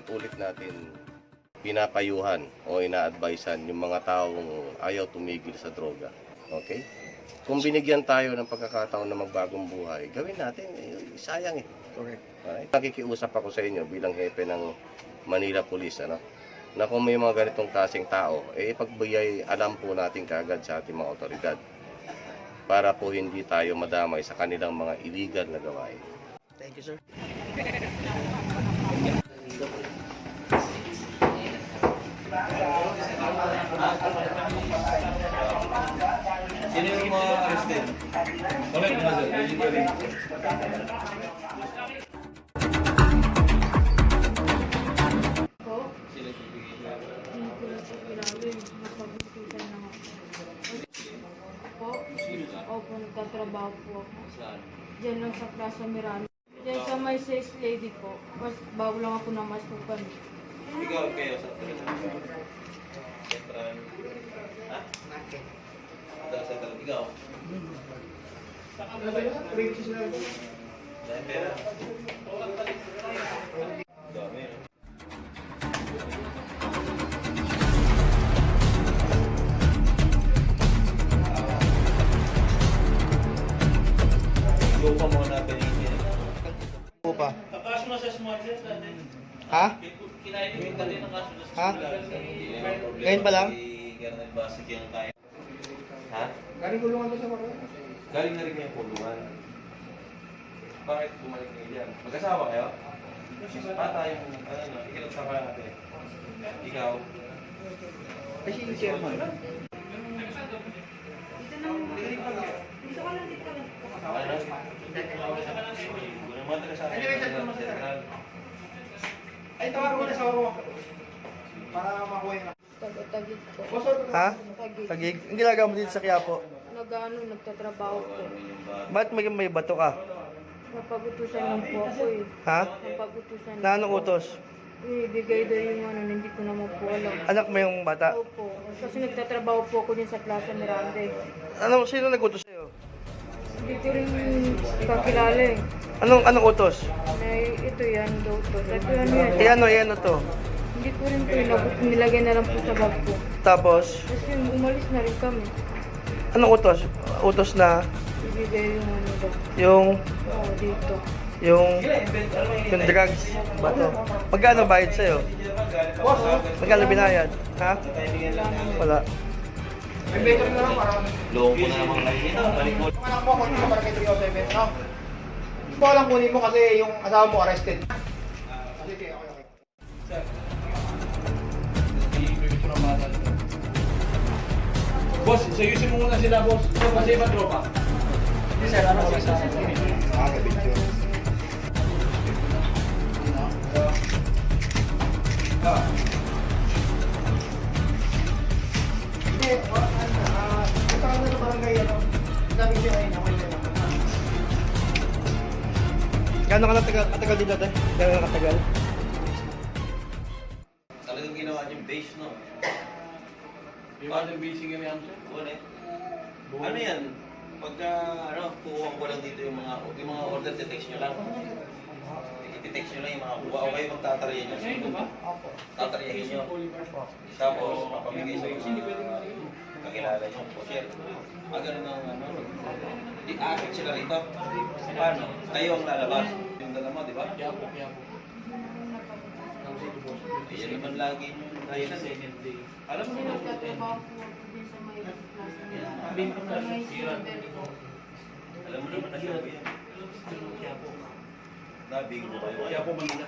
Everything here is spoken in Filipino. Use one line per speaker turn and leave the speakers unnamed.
paulit-ulit natin pinapayuhan o ina-advisean yung mga taong ayaw tumigil sa droga. Okay? Kung binigyan tayo ng pagkakataon na magbagong buhay, gawin natin. Eh, sayang eh.
Correct.
Alright? Nakikiusap ako sa inyo bilang hepe ng Manila Police, ano? Na kung may mga ganitong klaseng tao, eh ipagbigay alam po natin kaagad sa ating mga otoridad para po hindi tayo madamay sa kanilang mga illegal na gawain.
Thank you, sir.
Sino yung mga arrested? Ulit mga sir, vegetarian.
Po,
Sino yung bigay?
hindi ko lang sa kilawin. Napagbutusan na ako. Po, opo, nagtatrabaho po ako.
Saan?
Diyan lang sa Plaza Miranda. Diyan sa may sex lady po. Mas bago lang ako namasukan.
Ikaw kayo sa Central. Ha? Sa Central. Ikaw? Dahil pera? Dami. Go pa muna natin yung
Po pa.
Kaso na sa smart set natin.
Ha?
Kinainin ka din ang kaso na
Ha? Ngayon pa lang?
Colonel Basit yung kaya. Ha?
Galing kulungan to sa mga.
Galing na rin yung kulungan. Bakit bumalik kayo dyan? Mag-asawa kayo? Bata yung, ano na, ikilat sa kaya natin. Ikaw?
Kasi yung chairman.
Ano?
Ay, tawag ko na sa ako. Para makuha yung...
Taga-tagig po.
Ha?
Tagig.
Tagig. Ang ginagawa mo dito sa Quiapo.
Nag-ano, nagtatrabaho
ba?
Ba't may, may bato ka?
Napagutusan lang po ako eh.
Ha?
Napagutusan
Na anong utos?
Ibigay daw yung ano, hindi ko naman po alam.
Anak mo yung bata?
Opo. Kasi nagtatrabaho po ako din sa Plaza Miranda eh.
Ano, sino nag-utos sa'yo?
Hindi ko rin kakilala eh.
Anong, anong utos?
Na ito yan daw to. Sabi ko ano yan?
Eh ano, eh ano to?
Hindi ko rin po inabot. Nilagay na lang po sa bag ko.
Tapos,
Tapos yun, umalis na rin kami.
anong utos? Utos na
Ibigay yung ano daw.
yung,
Oo, dito.
yung, yung drugs, bato. Magkano bayad sa'yo? Magkano binayad? Ha? Wala.
Loko na naman lang ito. Balik mo.
Anak mo, kunin mo para kay 307, no? Hindi ko alam kunin mo kasi yung asawa mo arrested. Okay, okay.
Boss, sayusin mo muna sila, boss. Kasi iba tropa.
Hindi sir, ano kasi sa Ah, may picture. Hindi, ano, ah, punta ka na sa barangay, ano? Sabi siya, ay, nawala na.
Gano'n ka natagal, katagal dito, te? Gano'n ka katagal?
Talagang ginawa niyong base, no?
Yung mga busy kami, Amso.
Ulit. Ano yan? Pagka, ano, kukuha ko lang dito yung mga, yung mga order, text nyo lang. I-text nyo lang yung mga kuha. O kayo magtatarayan nyo.
Ngayon ba?
Tatarayahin nyo. Tapos, papamigay sa mga kakilala nyo. O share. Ah, ang, ano, di akit sila rito. Paano? Kayo ang lalabas. Yung dala mo, di ba?
Yapo, yapo.
Yan naman lagi yung dahilan. Alam mo naman.
nagtatrabaho po ako din sa may Plaza.
Bingo
Sa may silver po.
Alam mo naman na siya. Nabingo kayo.
Yapo, Manila.